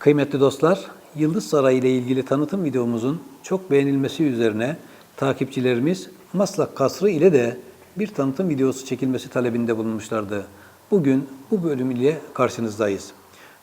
Kıymetli dostlar, Yıldız Sarayı ile ilgili tanıtım videomuzun çok beğenilmesi üzerine takipçilerimiz Maslak Kasrı ile de bir tanıtım videosu çekilmesi talebinde bulunmuşlardı. Bugün bu bölüm ile karşınızdayız.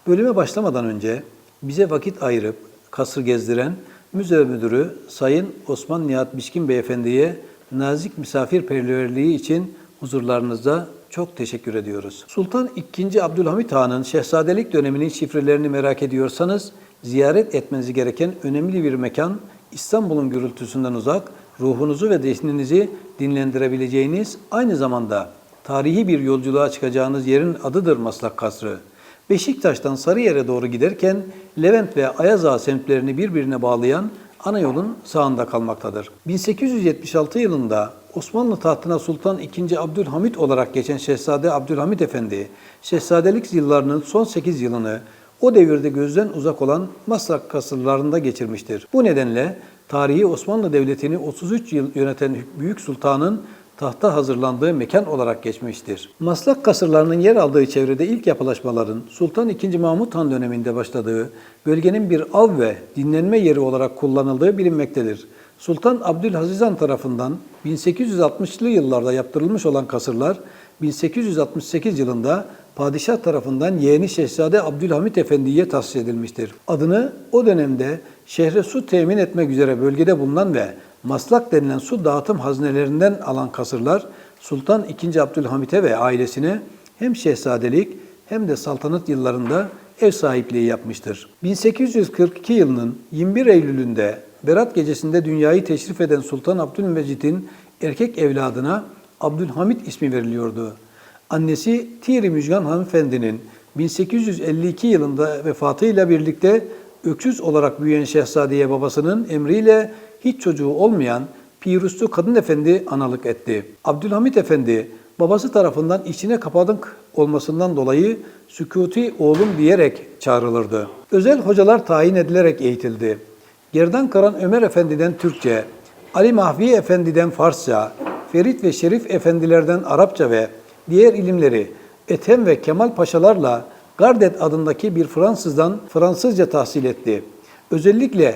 Bölüme başlamadan önce bize vakit ayırıp kasır gezdiren müze müdürü Sayın Osman Nihat Bişkin Beyefendi'ye nazik misafirperverliği için huzurlarınızda çok teşekkür ediyoruz. Sultan II. Abdülhamit Han'ın şehzadelik döneminin şifrelerini merak ediyorsanız ziyaret etmeniz gereken önemli bir mekan İstanbul'un gürültüsünden uzak, ruhunuzu ve zihninizi dinlendirebileceğiniz aynı zamanda tarihi bir yolculuğa çıkacağınız yerin adıdır Maslak Kasrı. Beşiktaş'tan Sarıyer'e doğru giderken Levent ve Ayaza semtlerini birbirine bağlayan ana yolun sağında kalmaktadır. 1876 yılında Osmanlı tahtına Sultan II. Abdülhamit olarak geçen Şehzade Abdülhamit Efendi, şehzadelik yıllarının son 8 yılını o devirde gözden uzak olan Maslak kasırlarında geçirmiştir. Bu nedenle tarihi Osmanlı Devleti'ni 33 yıl yöneten Büyük Sultan'ın tahta hazırlandığı mekan olarak geçmiştir. Maslak kasırlarının yer aldığı çevrede ilk yapılaşmaların Sultan II. Mahmut Han döneminde başladığı, bölgenin bir av ve dinlenme yeri olarak kullanıldığı bilinmektedir. Sultan Abdülaziz Han tarafından 1860'lı yıllarda yaptırılmış olan kasırlar, 1868 yılında padişah tarafından yeğeni Şehzade Abdülhamit Efendi'ye tahsis edilmiştir. Adını o dönemde şehre su temin etmek üzere bölgede bulunan ve maslak denilen su dağıtım haznelerinden alan kasırlar Sultan II. Abdülhamit'e ve ailesine hem şehzadelik hem de saltanat yıllarında ev sahipliği yapmıştır. 1842 yılının 21 Eylül'ünde Berat gecesinde dünyayı teşrif eden Sultan Abdülmecit'in erkek evladına Abdülhamit ismi veriliyordu. Annesi Tiri Müjgan hanımefendinin 1852 yılında vefatıyla birlikte öksüz olarak büyüyen şehzadeye babasının emriyle hiç çocuğu olmayan Piruslu Kadın Efendi analık etti. Abdülhamit Efendi babası tarafından içine kapadık olmasından dolayı sükuti oğlum diyerek çağrılırdı. Özel hocalar tayin edilerek eğitildi. Gerdan Karan Ömer Efendi'den Türkçe, Ali Mahvi Efendi'den Farsça, Ferit ve Şerif Efendilerden Arapça ve diğer ilimleri Ethem ve Kemal Paşalarla Gardet adındaki bir Fransızdan Fransızca tahsil etti. Özellikle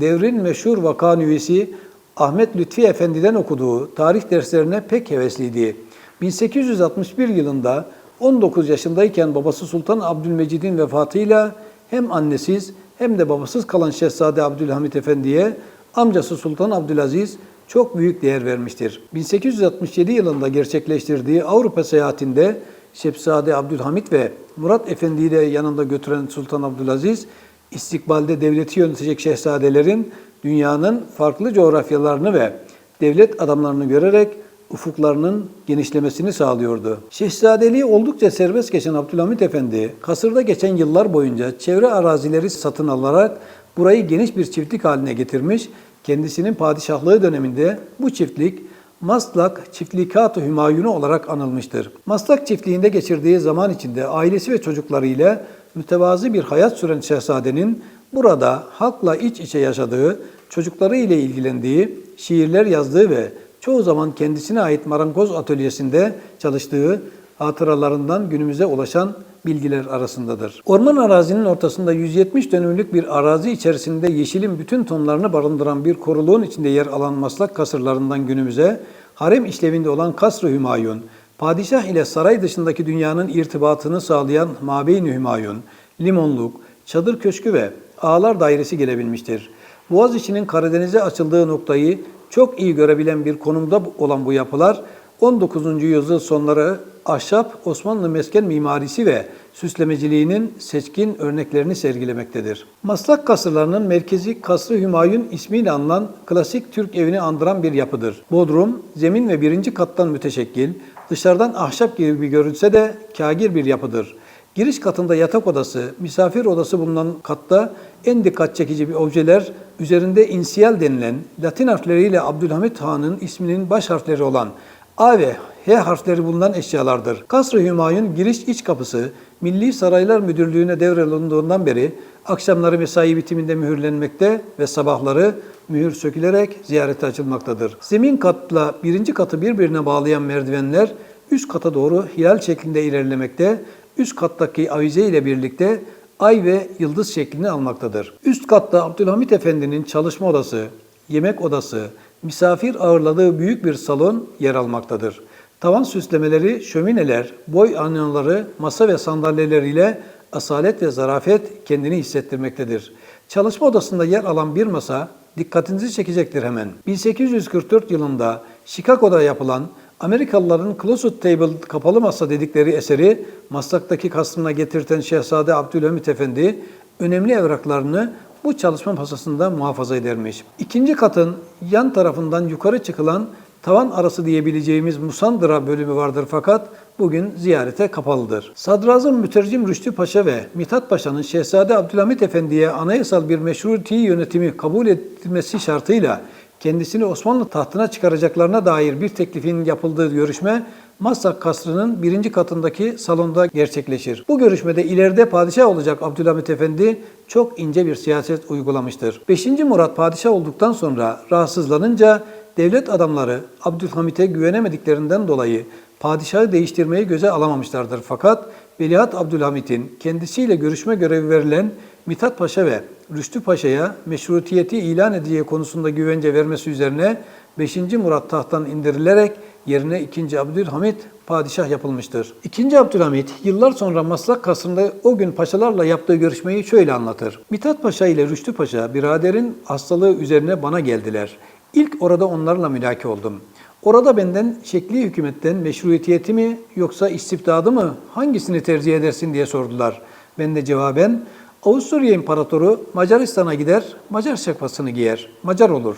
devrin meşhur vaka üyesi Ahmet Lütfi Efendi'den okuduğu tarih derslerine pek hevesliydi. 1861 yılında 19 yaşındayken babası Sultan Abdülmecid'in vefatıyla hem annesiz hem de babasız kalan Şehzade Abdülhamit Efendi'ye amcası Sultan Abdülaziz çok büyük değer vermiştir. 1867 yılında gerçekleştirdiği Avrupa seyahatinde Şehzade Abdülhamit ve Murat Efendi'yi de yanında götüren Sultan Abdülaziz, istikbalde devleti yönetecek şehzadelerin dünyanın farklı coğrafyalarını ve devlet adamlarını görerek ufuklarının genişlemesini sağlıyordu. Şehzadeliği oldukça serbest geçen Abdülhamit Efendi, kasırda geçen yıllar boyunca çevre arazileri satın alarak burayı geniş bir çiftlik haline getirmiş, kendisinin padişahlığı döneminde bu çiftlik Maslak Çiftlikat-ı Hümayunu olarak anılmıştır. Maslak çiftliğinde geçirdiği zaman içinde ailesi ve çocuklarıyla mütevazı bir hayat süren şehzadenin burada halkla iç içe yaşadığı, çocukları ile ilgilendiği, şiirler yazdığı ve çoğu zaman kendisine ait marangoz atölyesinde çalıştığı hatıralarından günümüze ulaşan bilgiler arasındadır. Orman arazinin ortasında 170 dönümlük bir arazi içerisinde yeşilin bütün tonlarını barındıran bir koruluğun içinde yer alan maslak kasırlarından günümüze harem işlevinde olan Kasr-ı Hümayun, padişah ile saray dışındaki dünyanın irtibatını sağlayan Mabeyn-i Hümayun, limonluk, çadır köşkü ve ağlar dairesi gelebilmiştir. Boğaziçi'nin Karadeniz'e açıldığı noktayı çok iyi görebilen bir konumda olan bu yapılar 19. yüzyıl sonları ahşap Osmanlı mesken mimarisi ve süslemeciliğinin seçkin örneklerini sergilemektedir. Maslak kasırlarının merkezi Kasrı Hümayun ismiyle anılan klasik Türk evini andıran bir yapıdır. Bodrum, zemin ve birinci kattan müteşekkil, dışarıdan ahşap gibi görünse de kagir bir yapıdır. Giriş katında yatak odası, misafir odası bulunan katta en dikkat çekici bir objeler üzerinde insiyal denilen Latin harfleriyle Abdülhamit Han'ın isminin baş harfleri olan A ve H harfleri bulunan eşyalardır. Kasr-ı Hümayun giriş iç kapısı Milli Saraylar Müdürlüğü'ne devralındığından beri akşamları mesai bitiminde mühürlenmekte ve sabahları mühür sökülerek ziyarete açılmaktadır. Zemin katla birinci katı birbirine bağlayan merdivenler üst kata doğru hilal şeklinde ilerlemekte, üst kattaki avize ile birlikte ay ve yıldız şeklini almaktadır. Üst katta Abdülhamit Efendi'nin çalışma odası, yemek odası, misafir ağırladığı büyük bir salon yer almaktadır. Tavan süslemeleri, şömineler, boy aynaları, masa ve sandalyeleriyle asalet ve zarafet kendini hissettirmektedir. Çalışma odasında yer alan bir masa dikkatinizi çekecektir hemen. 1844 yılında Chicago'da yapılan Amerikalıların Closet Table kapalı masa dedikleri eseri Maslak'taki kasrına getirten Şehzade Abdülhamit Efendi önemli evraklarını bu çalışma masasında muhafaza edermiş. İkinci katın yan tarafından yukarı çıkılan tavan arası diyebileceğimiz Musandıra bölümü vardır fakat bugün ziyarete kapalıdır. Sadrazam Mütercim Rüştü Paşa ve Mithat Paşa'nın Şehzade Abdülhamit Efendi'ye anayasal bir meşruti yönetimi kabul edilmesi şartıyla kendisini Osmanlı tahtına çıkaracaklarına dair bir teklifin yapıldığı görüşme Maslak Kasrı'nın birinci katındaki salonda gerçekleşir. Bu görüşmede ileride padişah olacak Abdülhamit Efendi çok ince bir siyaset uygulamıştır. 5. Murat padişah olduktan sonra rahatsızlanınca devlet adamları Abdülhamit'e güvenemediklerinden dolayı padişahı değiştirmeyi göze alamamışlardır. Fakat Veliaht Abdülhamit'in kendisiyle görüşme görevi verilen Mithat Paşa ve Rüştü Paşa'ya meşrutiyeti ilan edeceği konusunda güvence vermesi üzerine 5. Murat tahttan indirilerek yerine 2. Abdülhamit padişah yapılmıştır. 2. Abdülhamit yıllar sonra Maslak Kasrı'nda o gün paşalarla yaptığı görüşmeyi şöyle anlatır. Mithat Paşa ile Rüştü Paşa biraderin hastalığı üzerine bana geldiler. İlk orada onlarla mülaki oldum. Orada benden şekli hükümetten meşruiyeti mi yoksa istibdadı mı hangisini tercih edersin diye sordular. Ben de cevaben Avusturya İmparatoru Macaristan'a gider, Macar şapkasını giyer, Macar olur.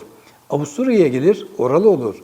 Avusturya'ya gelir, oralı olur.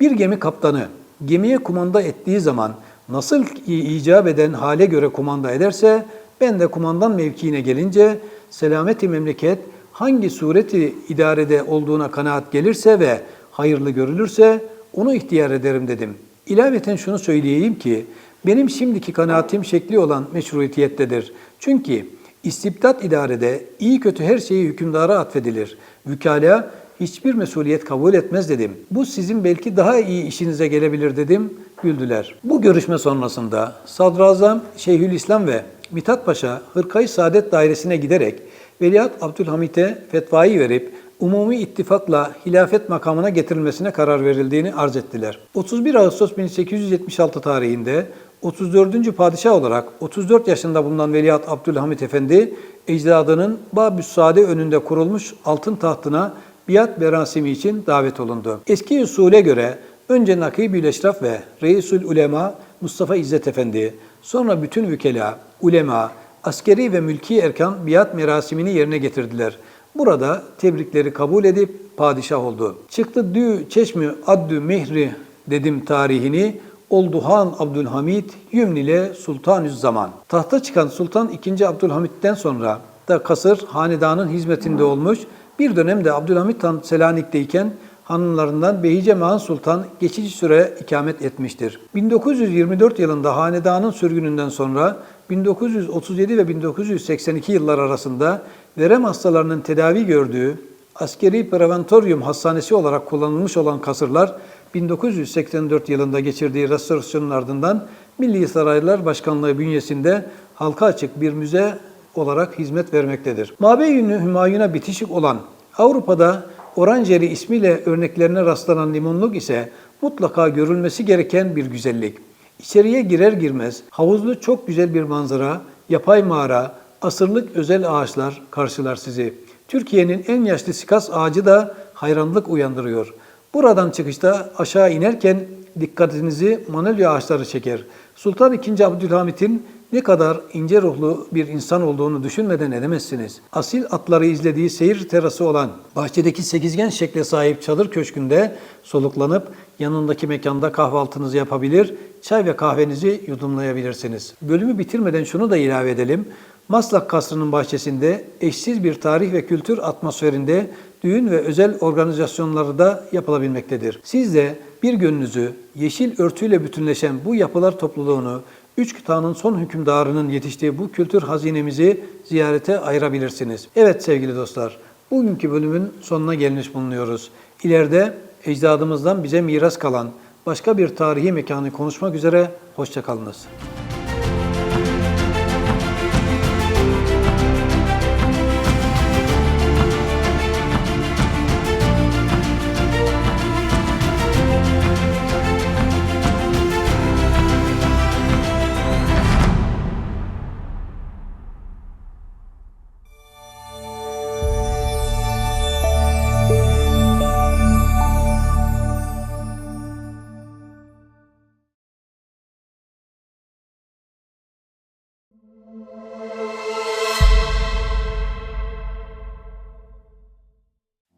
Bir gemi kaptanı gemiye kumanda ettiği zaman nasıl icap eden hale göre kumanda ederse ben de kumandan mevkiine gelince selameti memleket hangi sureti idarede olduğuna kanaat gelirse ve hayırlı görülürse onu ihtiyar ederim dedim. İlaveten şunu söyleyeyim ki benim şimdiki kanaatim şekli olan meşruiyettedir. Çünkü istibdat idarede iyi kötü her şeyi hükümdara atfedilir. Vükala hiçbir mesuliyet kabul etmez dedim. Bu sizin belki daha iyi işinize gelebilir dedim. Güldüler. Bu görüşme sonrasında Sadrazam Şeyhülislam ve Mithat Paşa Hırkayı Saadet Dairesi'ne giderek Veliaht Abdülhamit'e fetvayı verip umumi ittifakla hilafet makamına getirilmesine karar verildiğini arz ettiler. 31 Ağustos 1876 tarihinde 34. padişah olarak 34 yaşında bulunan Veliaht Abdülhamit Efendi, ecdadının Babüssade önünde kurulmuş altın tahtına biat merasimi için davet olundu. Eski usule göre önce Nakib-ül Eşraf ve Reisül Ulema Mustafa İzzet Efendi, sonra bütün vükela, ulema, askeri ve mülki erkan biat merasimini yerine getirdiler. Burada tebrikleri kabul edip padişah oldu. Çıktı dü çeşmi addü mehri dedim tarihini, oldu Han Abdülhamit Yümnile Sultanüz Zaman. Tahta çıkan Sultan II. Abdülhamit'ten sonra da kasır hanedanın hizmetinde olmuş. Bir dönemde Abdülhamit Han Selanik'teyken hanımlarından Behice Mahan Sultan geçici süre ikamet etmiştir. 1924 yılında hanedanın sürgününden sonra 1937 ve 1982 yıllar arasında verem hastalarının tedavi gördüğü askeri preventoryum hastanesi olarak kullanılmış olan kasırlar 1984 yılında geçirdiği restorasyonun ardından Milli Saraylar Başkanlığı bünyesinde halka açık bir müze olarak hizmet vermektedir. Mabeyünü Hümayun'a bitişik olan Avrupa'da Oranjeri ismiyle örneklerine rastlanan limonluk ise mutlaka görülmesi gereken bir güzellik. İçeriye girer girmez havuzlu çok güzel bir manzara, yapay mağara, asırlık özel ağaçlar karşılar sizi. Türkiye'nin en yaşlı sikas ağacı da hayranlık uyandırıyor. Buradan çıkışta aşağı inerken dikkatinizi manolya ağaçları çeker. Sultan II. Abdülhamit'in ne kadar ince ruhlu bir insan olduğunu düşünmeden edemezsiniz. Asil atları izlediği seyir terası olan bahçedeki sekizgen şekle sahip çadır köşkünde soluklanıp yanındaki mekanda kahvaltınızı yapabilir, çay ve kahvenizi yudumlayabilirsiniz. Bölümü bitirmeden şunu da ilave edelim. Maslak Kasrı'nın bahçesinde eşsiz bir tarih ve kültür atmosferinde düğün ve özel organizasyonları da yapılabilmektedir. Siz de bir gönlünüzü yeşil örtüyle bütünleşen bu yapılar topluluğunu Üç kıtanın son hükümdarının yetiştiği bu kültür hazinemizi ziyarete ayırabilirsiniz. Evet sevgili dostlar, bugünkü bölümün sonuna gelmiş bulunuyoruz. İleride ecdadımızdan bize miras kalan başka bir tarihi mekanı konuşmak üzere, hoşçakalınız.